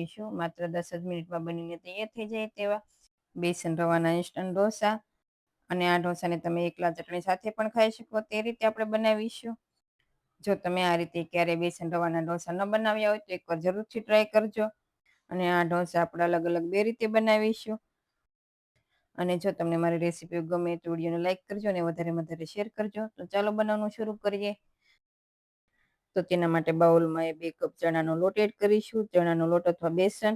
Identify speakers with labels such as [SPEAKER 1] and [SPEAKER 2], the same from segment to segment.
[SPEAKER 1] બનાવીશું માત્ર દસ જ મિનિટમાં બનીને તૈયાર થઈ જાય તેવા. બેસન રવાના ઇન્સ્ટન્ટ ઢોસા અને આ ઢોસાને તમે એકલા ચટણી સાથે પણ ખાઈ શકો. તે રીતે આપણે બનાવીશું. જો તમે આ રીતે ક્યારેય બેસન રવાના ઢોસા ન બનાવ્યા હોય તો એકવાર જરૂરથી ટ્રાય કરજો. અને આ ઢોસા આપણે અલગ અલગ બે રીતે બનાવીશું. અને જો તમને મારી રેસીપી ગમે તો વિડીયોને લાઇક કરજો અને વધારે વધારે શેર કરજો. તો ચાલો બનાવવાનું શરૂ કરીએ. તો તેના માટે બાઉલમાં એ બે કપ ચણાનો લોટ એડ કરીશું, ચણાનો લોટ અથવા બેસન.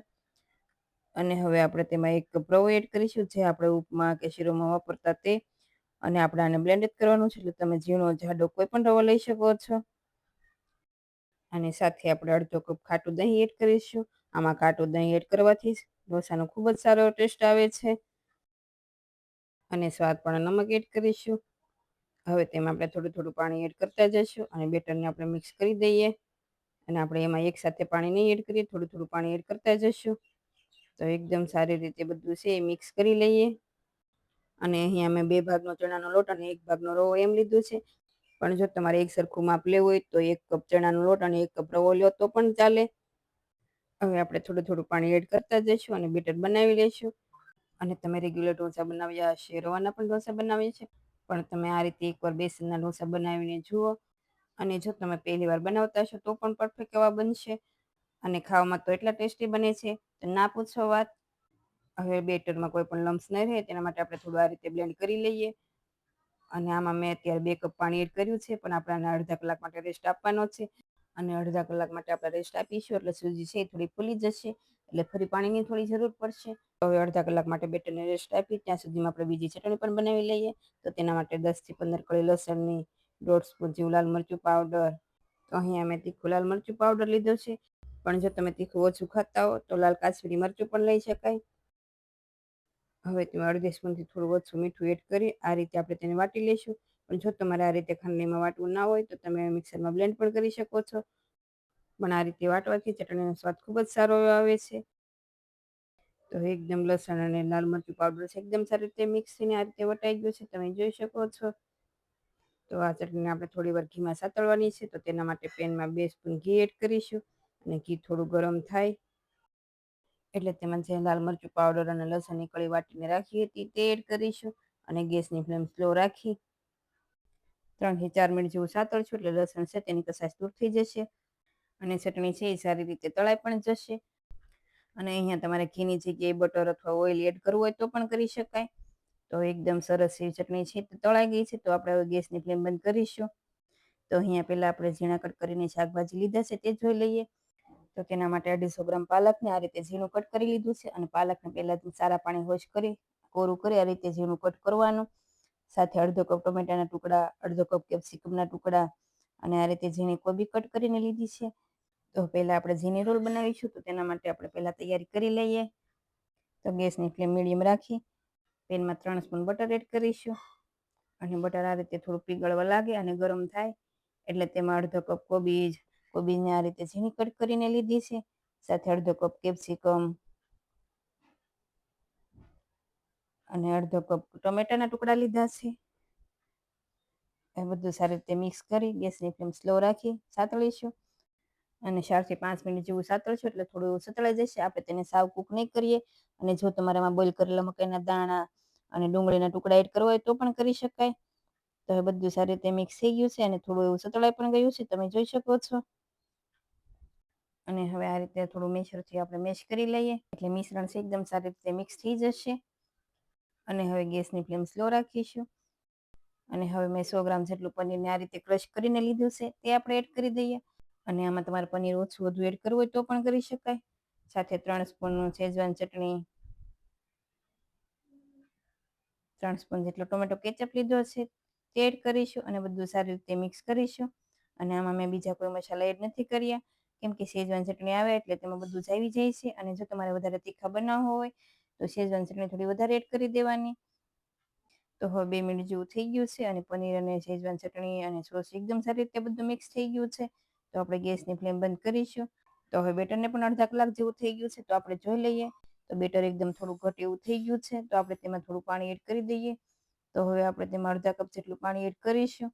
[SPEAKER 1] અને હવે આપણે તેમાં એક કપ રવો એડ કરીશું, જે આપણે ઉપમા કે શીરોમાં વાપરતા તે. અને આપણે આને બ્લેન્ડ કરવાનું છે, એટલે તમે ઝીણો જાડો કોઈ પણ રવો લઈ શકો છો. અને સાથે આપણે અડધો કપ ખાટું દહીં એડ કરીશું. આમાં ખાટું દહીં એડ કરવાથી ઢોસાનો ખૂબ જ સારો ટેસ્ટ આવે છે. અને સ્વાદ પણ નમક એડ કરીશું. હવે તેમાં આપણે થોડું થોડું પાણી એડ કરતા જઈશું અને બેટરને આપણે મિક્સ કરી દઈએ. અને આપણે એમાં એકસાથે પાણી નહીં એડ કરીએ, થોડું થોડું પાણી એડ કરતા જઈશું. તો એકદમ સારી રીતે બધું છે એ મિક્સ કરી લઈએ. અને અહીંયા અમે બે ભાગનો ચણાનો લોટ અને એક ભાગનો રવો એમ લીધું છે. પણ જો તમારે એક સરખું માપ લેવું હોય તો એક કપ ચણાનો લોટ અને એક કપ રવો લો તો પણ ચાલે. હવે આપણે થોડું થોડું પાણી એડ કરતા જઈશું અને બેટર બનાવી લઈશું. અને તમે રેગ્યુલર ઢોસા બનાવ્યા હશે, રવાના પણ ઢોસા બનાવીએ છીએ પણ તમે આ રીતે એકવાર બેસનના ઢોસા બનાવીને જુઓ અને જો તમે પહેલી વાર બનાવતા હશો તો પણ પરફેક્ટ એવા બનશે. અને ખાવામાં તો એટલા ટેસ્ટી બને છે તો ના પૂછો વાત. હવે બેટરમાં કોઈ પણ લમ્સ ન રહે તેના માટે આપણે થોડું આ રીતે બ્લેન્ડ કરી લઈએ. અને આમાં મેં અત્યારે બે કપ પાણી એડ કર્યું છે પણ આપણે અડધા કલાક માટે રેસ્ટ આપવાનો છે. અને અડધા કલાક માટે આપણે રેસ્ટ આપીશું એટલે સૂજી છે એ થોડી ફૂલી જશે એટલે ફરી પાણીની થોડી જરૂર પડશે. હવે અડધા કલાક માટે બેટરને રેસ્ટ આપી, ત્યાં સુધીમાં આપણે બીજી ચટણી પણ બનાવી લઈએ. તો તેના માટે દસથી પંદર કળી લસણની દોઢ સ્પૂન જેવું લાલ મરચું પાવડર તો અહીંયા મેં તીખું લાલ મરચું પાવડર લીધો છે. પણ જો તમે તીખું ઓછું ખાતા હો, તો લાલ કાશ્મીરી મરચું પણ લઈ શકાય. હવે તેમાં અડધી સ્પૂનથી થોડું ઓછું મીઠું એડ કરી, આ રીતે આપણે તેને વાટી લઈશું. પણ જો તમારે આ રીતે ખાંડલીમાં વાટવું ના હોય, તો તમે મિક્સરમાં બ્લેન્ડ પણ કરી શકો છો. પણ આ રીતે વાટવાથી ચટણીનો સ્વાદ ખૂબ જ સારો આવે છે. તો એકદમ લસણ અને લાલ મરચું પાવડર છે. એકદમ સારી રીતે મિક્સ થઈને આ રીતે વટાઈ ગયું છે. તમે જોઈ શકો છો. તો આ ચટણીને આપણે થોડી વાર ઘીમાં સાતળવાની છે. તો તેના માટે પેનમાં બે સ્પૂન ઘી એડ કરીશું અને ઘી થોડું ગરમ થાય એટલે તેમાં જે લાલ મરચું પાવડર અને લસણની કળી વાટીને રાખી હતી તે એડ કરીશું અને ગેસની ફ્લેમ સ્લો રાખી. ત્રણથી ચાર મિનિટ જેવું સાતળશું એટલે લસણ છે તેની કસાશ દૂર થઈ જશે અને ચટણી છે એ સારી રીતે તળાઈ પણ જશે. અને અહીંયા તમારે ઘીની જગ્યાએ બટર અથવા ઓઇલ એડ કરવું હોય તો પણ કરી શકાય. તો એકદમ સરસ એવી ચટણી છે તળાઈ ગઈ છે, તો આપણે હવે ગેસની ફ્લેમ બંધ કરીશું. તો અહીંયા પહેલાં આપણે ઝીણા કટ કરીને શાકભાજી લીધા છે, તે જોઈ લઈએ. તો તેના માટે અઢીસો ગ્રામ પાલકને આ રીતે ઝીણું કટ કરી લીધું છે અને પાલકને પહેલાંથી સારા પાણી હોશ કરી, કોરું કરી આ રીતે ઝીણું કટ કરવાનું. સાથે અડધો કપ ટમેટાના ટુકડા, અડધો કપ કેપ્સિકમના ટુકડા અને આ રીતે ઝીણી કોબી કટ કરીને લીધી છે. તો પહેલાં આપણે ઝીણી રોલ બનાવીશું તો તેના માટે આપણે પહેલાં તૈયારી કરી લઈએ. તો ગેસની ફ્લેમ મીડિયમ રાખી, પેનમાં ત્રણ સ્પૂન બટર એડ કરીશું. અને બટર આ રીતે થોડું પીગળવા લાગે અને ગરમ થાય એટલે તેમાં અડધો કપ કોબીજ, કોબીજને આ રીતે ઝીણી કટ કરીને લીધી છે. સાથે અડધો કપ કેપ્સિકમ અને અડધો કપ ટોમેટાના ટુકડા લીધા છે. એ બધું સારી રીતે મિક્સ કરી ગેસની ફ્લેમ સ્લો રાખી સાતળીશું. અને ચારથી પાંચ મિનિટ જેવું સાતળશું એટલે થોડું સતળાઈ જશે. આપણે તેને સાવ કૂક નહીં કરીએ. અને જો તમારામાં બોઇલ કરેલા મકાઈના દાણા અને ડુંગળીના ટુકડા એડ કરવા હોય તો પણ કરી શકાય. તો હવે બધું સારી રીતે મિક્સ થઈ ગયું છે અને થોડું એવું સતળાઈ પણ ગયું છે. તમે જોઈ શકો છો. અને હવે આ રીતે થોડું મેશરથી આપણે મેશ કરી લઈએ. એટલે મિશ્રણ છે એકદમ સારી રીતે મિક્સ થઈ જશે. અને હવે ગેસની ફ્લેમ સ્લો રાખીશું. અને હવે મેં સો ગ્રામ જેટલું પનીરને આ રીતે ક્રશ કરીને લીધું છે. તે આપણે એડ કરી દઈએ. અને આમાં તમારે પનીર ઓછું વધુ એડ કરવું હોય તો પણ કરી શકાય. સાથે ત્રણ સ્પૂન શેજવાન ચટણી, ત્રણ સ્પૂન જેટલો ટોમેટો કેચઅપ લીધો છે તે એડ કરીશું અને બધું સારી રીતે મિક્સ કરીશું. અને આમાં મેં બીજા કોઈ મસાલા એડ નથી કર્યા. કેમ કે શેજવાન ચટણી આવે એટલે તેમાં બધું જાવી જાય છે અને જો તમારે વધારે તીખા બનાવવું હોય તો શેજવાન ચટણી થોડી વધારે એડ કરી દેવાની. તો હવે બે મિનિટ જેવું થઈ ગયું છે અને પનીર અને શેજવાન ચટણી અને સોસ એકદમ સારી રીતે બધું મિક્સ થઈ ગયું છે. તો આપણે ગેસની ફ્લેમ બંધ કરીશું. તો હવે બેટરને પણ અડધા કલાક જેવું થઈ ગયું છે, તો આપણે જોઈ લઈએ. તો બેટર એકદમ થોડું ઘટ એવું થઈ ગયું છે, તો આપણે તેમાં થોડું પાણી એડ કરી દઈએ. તો હવે આપણે તેમાં અડધા કપ જેટલું પાણી એડ કરીશું.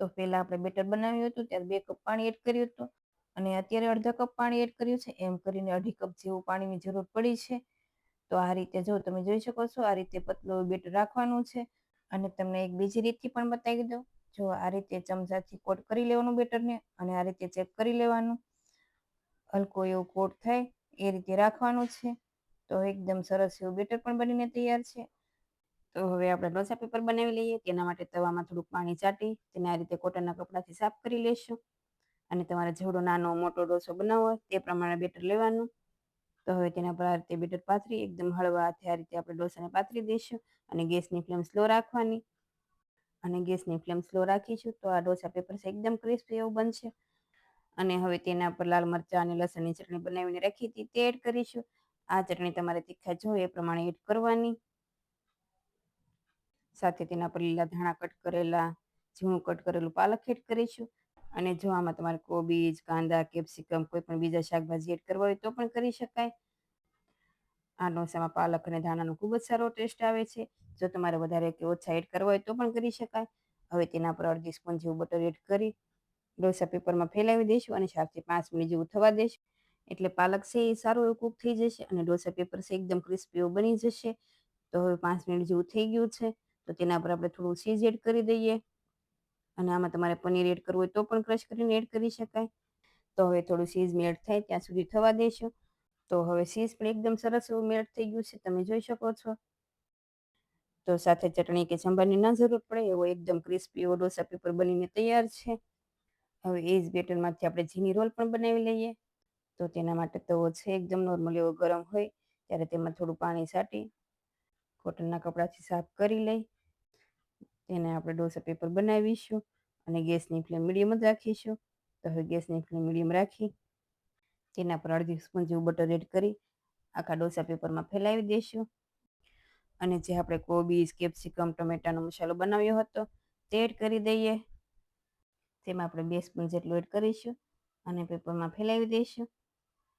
[SPEAKER 1] તો પહેલાં આપણે બેટર બનાવ્યું હતું, ત્યારે બે કપ પાણી એડ કર્યું હતું. અને અત્યારે અડધા કપ પાણી એડ કર્યું છે, એમ કરીને અઢી કપ જેવું પાણીની જરૂર પડી છે. તો આ રીતે જો તમે જોઈ શકો છો, આ રીતે પતલું બેટર રાખવાનું છે. અને તમને એક બીજી રીતથી પણ બતાવી દઉં. જો આ રીતે ચમચાથી કોટ કરી લેવાનું બેટરને અને આ રીતે ચેક કરી લેવાનું. હલકો એવો કોટ થાય, એ રીતે રાખવાનું છે. તો એકદમ સરસ એવું બેટર પણ બનીને તૈયાર છે. તો હવે આપણે ઢોસા પેપર બનાવી લઈએ, તેના માટે તવામાં થોડુંક પાણી ચાટી, તેને આ રીતે કોટનના કપડાથી સાફ કરી લેશું. અને તમારે જેવડો નાનો મોટો ઢોસો બનાવવો હોય, તે પ્રમાણે બેટર લેવાનું. તો હવે તેના પર આ રીતે બેટર પાથરી, એકદમ હળવા હાથે આ રીતે આપણે ઢોસાને પાથરી દઈશું અને ગેસની ફ્લેમ સ્લો રાખવાની. અને ગેસની ફ્લેમ સ્લો રાખીશું તો આ ઢોસા પેપર છે એકદમ ક્રિસ્પી એવું બનશે. અને હવે તેના પર લાલ મરચાં અને લસણની ચટણી બનાવીને રાખી હતી, તે એડ કરીશું. આ ચટણી તમારે તીખા જોઈએ એ પ્રમાણે એડ કરવાની. સાથે તેના પર લીલા ધાણા કટ કરેલા, ઝીણું કટ કરેલું પાલક એડ કરીશું. અને જો આમાં તમારે કોબીજ, કાંદા, કેપ્સિકમ કોઈ પણ બીજા શાકભાજી એડ કરવા હોય તો પણ કરી શકાય. આ ઢોસામાં પાલક અને ધાણાનો ખૂબ જ સારો ટેસ્ટ આવે છે. જો તમારે વધારે કે ઓછા એડ કરવા હોય તો પણ કરી શકાય. હવે તેના પર અડધી સ્પૂન જેવું બટર એડ કરી ઢોસા પેપરમાં ફેલાવી દઈશું અને ચારથી પાંચ મિનિટ જેવું થવા દઈશું. એટલે પાલક છે એ સારું એવું કૂક થઈ જશે અને ઢોસા પેપર છે એકદમ ક્રિસ્પી એવું બની જશે. તો હવે પાંચ મિનિટ જેવું થઈ ગયું છે. તો તેના પર આપણે થોડું ચીઝ એડ કરી દઈએ. અને આમાં તમારે પનીર એડ કરવું હોય તો પણ ક્રશ કરીને એડ કરી શકાય. તો હવે થોડું ચીઝ એડ થાય ત્યાં સુધી થવા દઈશું. તો હવે સીસ પણ એકદમ સરસ એવું મેળ થઈ ગયું છે, તમે જોઈ શકો છો. તો સાથે ચટણી કે સંભારની ના જરૂર પડે, એવો એકદમ ક્રિસ્પી એવો ઢોસા પેપર બનીને તૈયાર છે. હવે એ જ બેટરમાંથી આપણે ઝીની રોલ પણ બનાવી લઈએ. તો તેના માટે તવો છે, એકદમ નોર્મલ એવો ગરમ હોય, ત્યારે તેમાં થોડું પાણી છાંટી, કોટનના કપડાથી સાફ કરી લઈ, તેને આપણે ઢોસા પેપર બનાવીશું અને ગેસની ફ્લેમ મીડિયમ જ રાખીશું. તો હવે ગેસની ફ્લેમ મીડિયમ રાખી તેના પર અડધી સ્પૂન જેવું બટર એડ કરી આખા ડોસા પેપરમાં ફેલાવી દઈશું અને જે આપણે કોબીજ, કેપ્સિકમ, ટમેટાનો મસાલો બનાવ્યો હતો તે એડ કરી દઈએ. તેમાં આપણે બે સ્પૂન જેટલું એડ કરીશું અને પેપરમાં ફેલાવી દઈશું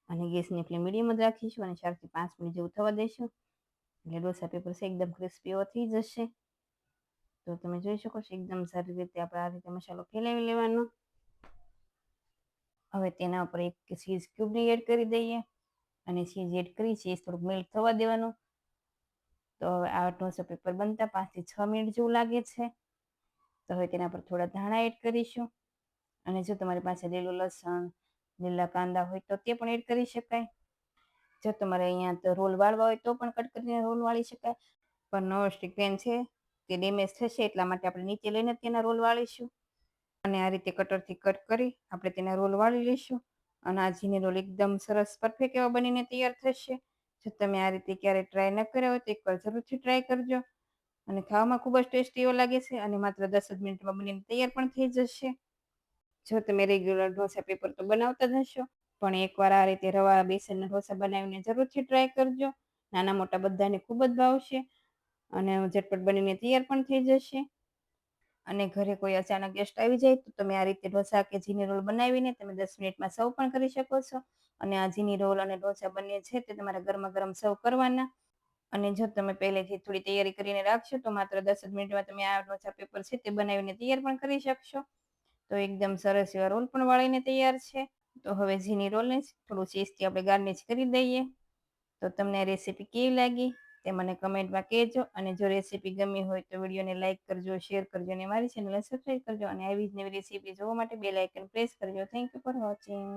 [SPEAKER 1] અને ગેસની ફ્લેમ મીડિયમ જ રાખીશું અને ચારથી પાંચ મિનિટ જેવું થવા દઈશું એટલે ડોસા પેપર છે એકદમ ક્રિસ્પી એવો થઈ જશે. તો તમે જોઈ શકો છો એકદમ સારી રીતે આપણે આ રીતે મસાલો ફેલાવી લેવાનો. હવે તેના ઉપર એક ચીઝ ક્યુબની એડ કરી દઈએ. અને ચીઝ એડ કરી ચીઝ થોડુંક મેલ્ટ થવા દેવાનું. તો હવે આ ઢોસા પેપર બનતા પાંચથી છ મિનિટ જેવું લાગે છે. તો હવે તેના પર થોડા ધાણા એડ કરીશું. અને જો તમારી પાસે લીલું લસણ, લીલા કાંદા હોય તો તે પણ એડ કરી શકાય. જો તમારે અહીંયા તો રોલ વાળવા હોય તો પણ કટ કરીને રોલ વાળી શકાય. પણ નવો સ્ટીક પેન છે તે ડેમેજ થશે એટલા માટે આપણે નીચે લઈને તેના રોલ વાળીશું. અને આ રીતે કટરથી કટ કરી આપણે તેના રોલ વાળી લઈશું. અને આ જીની રોલ એકદમ સરસ પરફેક્ટ એવા બનીને તૈયાર થશે. જો તમે આ રીતે ક્યારે ટ્રાય ન કર્યા હોય તો એકવાર જરૂરથી ટ્રાય કરજો. અને ખાવામાં ખૂબ જ ટેસ્ટી એવો લાગે છે અને માત્ર દસ જ મિનિટમાં બનીને તૈયાર પણ થઈ જશે. જો તમે રેગ્યુલર ઢોસા પેપર તો બનાવતા જ હશો, પણ એકવાર આ રીતે રવા બેસનના ઢોસા બનાવીને જરૂરથી ટ્રાય કરજો. નાના મોટા બધાને ખૂબ જ ભાવશે અને ઝટપટ બનીને તૈયાર પણ થઈ જશે. અને ઘરે કોઈ અચાનક ગેસ્ટ આવી જાય તો તમે આ રીતે ઢોસા કે જીની રોલ બનાવીને તમે દસ મિનિટમાં સર્વ પણ કરી શકો છો. અને આ જીની રોલ અને ઢોસા બંને છે તે તમારે ગરમા ગરમ સર્વ કરવાના. અને જો તમે પહેલેથી થોડી તૈયારી કરીને રાખશો તો માત્ર દસ જ મિનિટમાં તમે આ ઢોસા પેપર છે તે બનાવીને તૈયાર પણ કરી શકશો. તો એકદમ સરસ એવા રોલ પણ વાળીને તૈયાર છે. તો હવે ઝીની રોલને થોડું ચીઝથી આપણે ગાર્નિશ કરી દઈએ. તો તમને રેસીપી કેવી લાગી? તે મને કમેન્ટમાં કહેજો અને જો રેસીપી ગમી હોય તો વિડીયોને લાઇક કરજો, શેર કરજો અને મારી ચેનલને સબસ્ક્રાઈબ કરજો અને આવી જ નવી રેસીપી જોવા માટે બે લાઇકન પ્રેસ કરજો. Thank you for watching